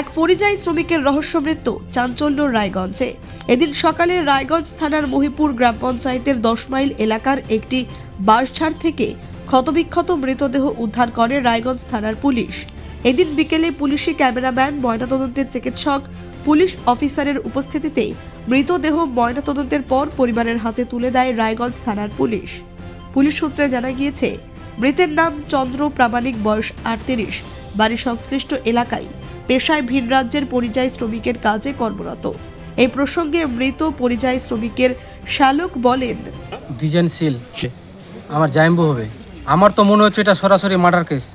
এক পরিযায়ী শ্রমিকের রহস্য মৃত্যু চাঞ্চল্য রায়গঞ্জে। এদিন সকালে রায়গঞ্জ থানার মহিপুর গ্রাম পঞ্চায়েতের দশ মাইল এলাকার একটি বাঁশঝাড় থেকে ক্ষতবিক্ষত মৃতদেহ উদ্ধার করে রায়গঞ্জ থানার পুলিশ। এদিন বিকেলে পুলিশি ক্যামেরাম্যান, ময়নাতদন্তের চিকিৎসক, পুলিশ অফিসারের উপস্থিতিতে মৃতদেহ ময়নাতদন্তের পর পরিবারের হাতে তুলে দেয় রায়গঞ্জ থানার পুলিশ। পুলিশ সূত্রে জানা গিয়েছে, মৃতের নাম চন্দ্র প্রামাণিক, বয়স আটত্রিশ, বাড়ি সংশ্লিষ্ট এলাকায়। পেশায় ভিন রাজ্যের পরিযায়ী শ্রমিকের কাজে কর্মরত। এই প্রসঙ্গে মৃত পরিযায়ী শ্রমিকের শালক বলেন ডিজাইনশীল আমার জাইম্বু হবে। আমার তো মনে হচ্ছে এটা সরাসরি মার্ডার কেস,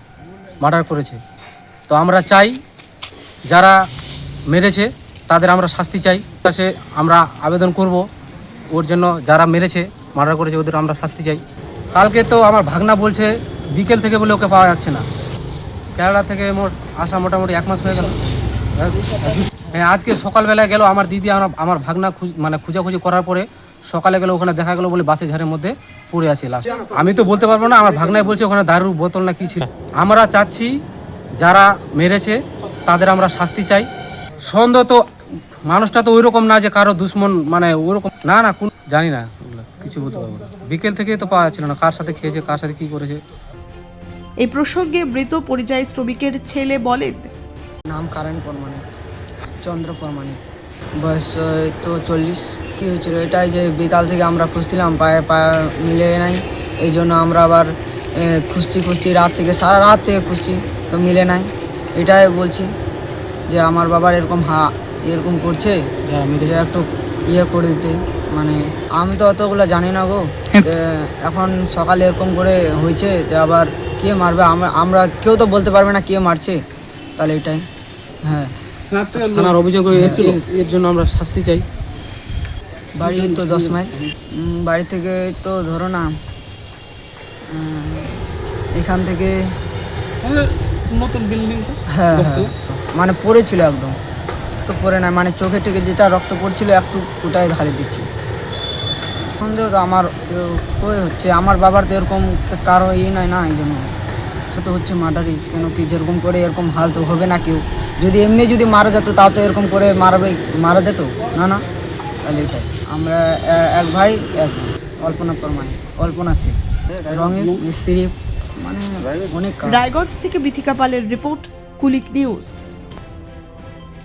মার্ডার করেছে। তো আমরা চাই, যারা মেরেছে, তাদের আমরা শাস্তি চাই। কাছে আমরা আবেদন করব, ওর জন্য যারা মেরেছে, মার্ডার করেছে, ওদের আমরা শাস্তি চাই। কালকে তো আমার ভাগনা বলছে, বিকেল থেকে বলে ওকে পাওয়া যাচ্ছে না। কেরালা থেকে মোট আসা মোটামুটি এক মাস হয়ে গেল। হ্যাঁ আজকে সকালবেলায় গেল আমার দিদি, আমার আমার ভাগনা মানে খোঁজাখুঁজি করার পরে সকালে গেল, ওখানে দেখা গেল বলে বাসে ঝাড়ের মধ্যে পড়ে আছে লাস্ট আমি তো বলতে পারব না, আমার ভাগনায় বলছে ওখানে দারুর বোতল না কি ছিল। আমরা চাচ্ছি যারা মেরেছে তাদের আমরা শাস্তি চাই। সন্দেহ তো মানুষটা তো ওইরকম না যে কারও দুশ্মন মানে ওইরকম না না, কোন জানি না, কিছু বলতে পারব বিকেল থেকে তো পাওয়া যাচ্ছিল না, কার সাথে খেয়েছে, কার সাথে কি করেছে। এই প্রসঙ্গে মৃত পরিযায়ী শ্রমিকের ছেলে বলেন নাম কারণ পরমাণিক চন্দ্র পরমাণিক বয়স এই তো চল্লিশ। কী হয়েছিল? এটাই যে বিকাল থেকে আমরা খুঁজছিলাম পায়ে পায়ে মিলে নাই। এই জন্য আমরা আবার খুঁজছি খুঁজছি রাত থেকে সারা রাত থেকে খুঁজছি তো মিলে নাই। এটাই বলছি যে আমার বাবার এরকম হা এরকম করছে যে একটু ইয়ে করে দিতে। মানে আমি তো অতগুলো জানি না গো। এখন সকালে এরকম করে হয়েছে যে আবার কে মারবে? আমরা কেউ তো বলতে পারবে না কে মারছে। তাহলে এটাই। হ্যাঁ। থানার অভিযোগ এর এর জন্য আমরা শাস্তি চাই। বাড়ি তো দশ মাইল। বাড়ি থেকে তো ধরো না। এখান থেকে নতুন বিল্ডিং হ্যাঁ হ্যাঁ। মানে পড়েছিল একদম। তো পড়ে না মানে চোখে থেকে যেটা রক্ত পড়ছিল একটু ওটাই ঢালে দিচ্ছি। সন্দেহ তো আমার কেউ কই হচ্ছে আমার বাবার তো এরকম কারও ইয়ে নয় না এই জন্য। ও তো হচ্ছে মার্ডারই কেন কি যেরকম করে এরকম হাল তো হবে না কেউ। যদি এমনি যদি মারা যেত তাও তো এরকম করে মারবে মারা যেত? না না। তাহলে এটাই। আমরা এক ভাই এক। অল্পনা প্রমাণে অল্পনা সিং রঙের মিস্ত্রি মানে অনেক। রায়গঞ্জ থেকে বিথিকা পালের রিপোর্ট কুলিক নিউজ।